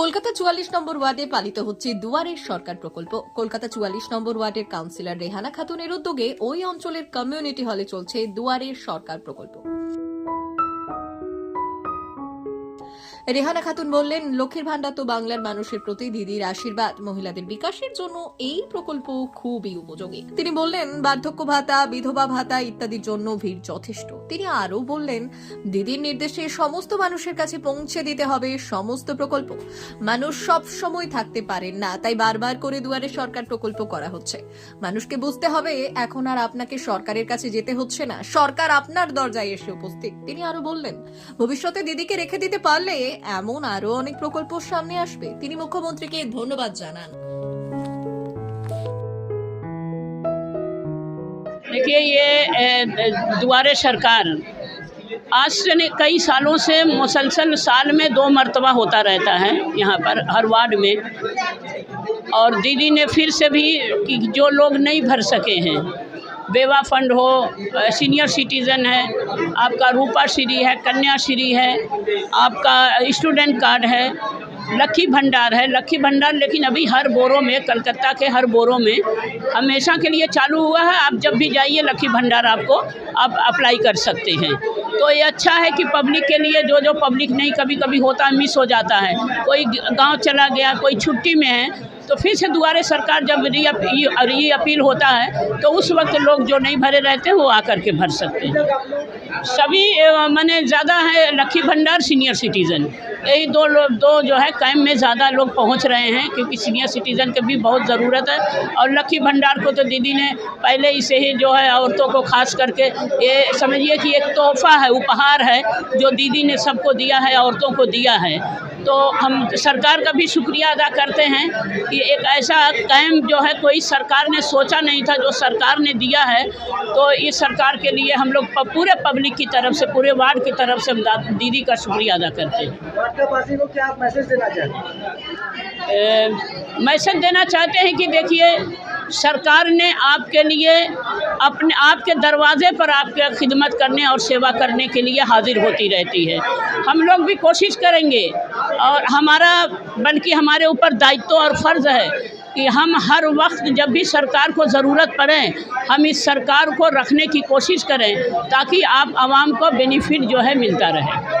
কলকাতা চুয়াল্লিশ নম্বর ওয়ার্ডে পালিত হচ্ছে দুয়ারের সরকার প্রকল্প। কলকাতা চুয়াল্লিশ নম্বর ওয়ার্ডের কাউন্সিলর রেহানা খাতুনের উদ্যোগে ওই অঞ্চলের কমিউনিটি হলে চলছে দুয়ারের সরকার প্রকল্প। রেহানা খাতুন বললেন, লক্ষ্মীর ভান্ডার তো বাংলার মানুষের প্রতি দিদির আশীর্বাদ। মহিলাদের বিকাশের জন্য এই প্রকল্প খুবই উপযোগী। তিনি বললেন, বার্ধক্য ভাতা, বিধবা ভাতা ইত্যাদির জন্য ভিড় যথেষ্ট। তিনি আরও বললেন, দিদির নির্দেশে সমস্ত মানুষের কাছে পৌঁছে দিতে হবে সমস্ত প্রকল্প। মানুষ সব সময় থাকতে পারেন না, তাই বারবার করে দুয়ারে সরকার প্রকল্প করা হচ্ছে। মানুষকে বুঝতে হবে, এখন আর আপনাকে সরকারের কাছে যেতে হচ্ছে না। সরকার আপনার দরজায় এসে উপস্থিত। তিনি আরও বললেন, ভবিষ্যতে দিদিকে রেখে দিতে পারলে এমন আরো অনেক প্রকল্প সামনে আসবে তিনি মুখ্যমন্ত্রীকে ধন্যবাদ জানান देखिए ये ए, दुआरे सरकार आज से नहीं कई सालों से मुसलसल साल में दो मरतबा होता रहता है यहाँ पर हर वार्ड में और दीदी ने फिर से भी कि जो लोग नहीं भर सके हैं बेवा फंड हो सीनियर सिटीज़न है, आपका रूपा श्री है, कन्या श्री है, आपका स्टूडेंट कार्ड है लक्की भंडार है लक्की भंडार लेकिन अभी हर बोरों में, कलकत्ता के हर बोरों में हमेशा के लिए चालू हुआ है, आप जब भी जाइए लक्की भंडार आपको आप अप्लाई कर सकते हैं। तो ये अच्छा है कि पब्लिक के लिए जो जो पब्लिक नहीं कभी कभी होता है मिस हो जाता है। कोई गाँव चला गया, कोई छुट्टी में है तो फिर से दुआरे सरकार जब री अपील होता है तो उस वक्त लोग जो नहीं भरे रहते वो आकर के भर सकते हैं। सभी माने ज़्यादा है लक्की भंडार सीनियर सिटीज़न। यही दो लोग, दो जो है कैंप में ज़्यादा लोग पहुँच रहे हैं, क्योंकि सीनियर सिटीज़न की भी बहुत ज़रूरत है। और लक्की भंडार को तो दीदी ने पहले ही से ही जो है औरतों को खास करके ये समझिए कि एक तोहफा है, उपहार है, जो दीदी ने सबको दिया है, औरतों को दिया है। तो हम सरकार का भी शुक्रिया अदा करते हैं कि एक ऐसा कैंप जो है कोई सरकार ने सोचा नहीं था जो सरकार ने दिया है तो इस सरकार के लिए हम लोग पूरे पब्लिक की तरफ़ से पूरे वार्ड की तरफ़ से हम दीदी का शुक्रिया अदा करते हैं। को क्या आप मैसेज देना चाहते हैं? मैसेज देना चाहते हैं कि देखिए सरकार ने आपके लिए अपने आपके दरवाजे पर आपके खिदमत करने और सेवा करने के लिए हाजिर होती रहती है। हम लोग भी कोशिश करेंगे और हमारा, बल्कि हमारे ऊपर दायित्व और फ़र्ज़ है कि हम हर वक्त जब भी सरकार को ज़रूरत पड़े, हम इस सरकार को रखने की कोशिश करें ताकि आप आवाम को बेनिफिट जो है मिलता रहे।